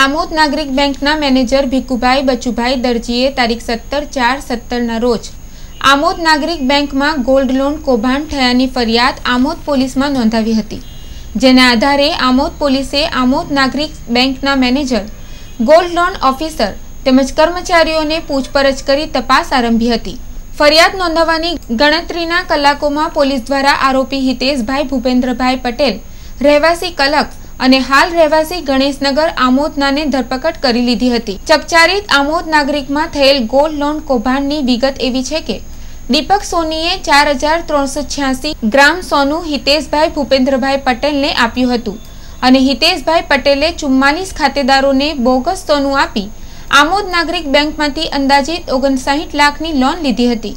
આમોદ નાગરિક બેંકના મેનેજર ભીખુભાઈ બચુભાઈ દરજીએ તારીખ સત્તર ચાર સત્તરના રોજ આમોદ નાગરિક બેંકમાં ગોલ્ડ લોન કૌભાંડ થયાની ફરિયાદ આમોદ પોલીસમાં નોંધાવી હતી, જેના આધારે આમોદ પોલીસે આમોદ નાગરિક બેંકના મેનેજર, ગોલ્ડ લોન ઓફિસર તેમજ કર્મચારીઓને પૂછપરછ કરી તપાસ આરંભી હતી. ફરિયાદ નોંધાવવાની ગણતરીના કલાકોમાં પોલીસ દ્વારા આરોપી હિતેશભાઈ ભૂપેન્દ્રભાઈ પટેલ, રહેવાસી કલક અને હાલ રહેવાસી ગણેશનગર આમોદનાને ધરપકડ કરી લીધી હતી. ચકચારિત આમોદ નાગરિકમાં થયેલ ગોલ્ડ લોન કૌભાંડની વિગત એવી છે કે, દીપક સોનીએ ચાર હજાર ત્રણસો છ્યાસી ગ્રામ સોનું હિતેશભાઈ ભૂપેન્દ્રભાઈ પટેલને આપ્યું હતું અને હિતેશભાઈ પટેલે ચુમ્માલીસ ખાતેદારોને બોગસ સોનું આપી આમોદ નાગરિક બેંકમાંથી અંદાજિત ઓગણસાઠ લાખની લોન લીધી હતી.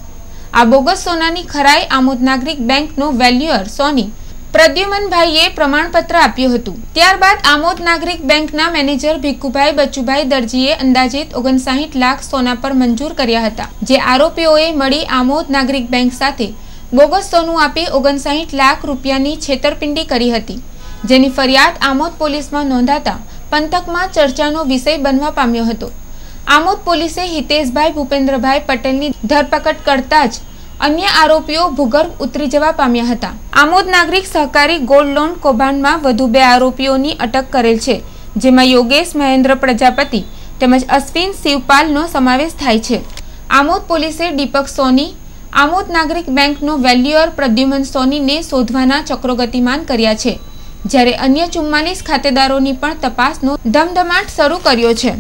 આ બોગસ સોનાની ખરાઈ આમોદ નાગરિક બેંકનો વેલ્યુઅર સોની પ્રદ્યુમનભાઈએ પ્રમાણપત્ર આપ્યું હતું. ત્યારબાદ આમોદ નાગરિક બેંકના મેનેજર ભીખુભાઈ બચુભાઈ દરજીએ અંદાજિત ઓગણસાઠ લાખ સોના પર મંજૂર કર્યા હતા, જે આરોપીઓએ મળી આમોદ નાગરિક બેંક સાથે બોગસ સોનું આપી ઓગણસાઠ લાખ રૂપિયાની છેતરપિંડી કરી હતી. જેની ફરિયાદ આમોદ પોલીસમાં નોંધાતા પંથકમાં ચર્ચાનો વિષય બનવા પામ્યો હતો. આમોદ પોલીસે હિતેશભાઈ ભૂપેન્દ્રભાઈ પટેલની ધરપકડ કરતા જ અન્ય આરોપીઓ ભૂગર્ભ ઉતરી જવા પામ્યા હતા. આમોદ નાગરિક સહકારી ગોલ્ડ લોન કૌભાંડમાં વધુ બે આરોપીઓની અટક કરેલ છે, જેમાં યોગેશ મહેન્દ્ર પ્રજાપતિ તેમજ અશ્વિન શિવપાલનો સમાવેશ થાય છે. આમોદ પોલીસે દીપક સોની, આમોદ નાગરિક બેંકનો વેલ્યુઅર પ્રદ્યુમન સોનીને શોધવાના ચક્રો ગતિમાન કર્યા છે, જ્યારે અન્ય ચુમ્માલીસ ખાતેદારોની પણ તપાસનો ધમધમાટ શરૂ કર્યો છે.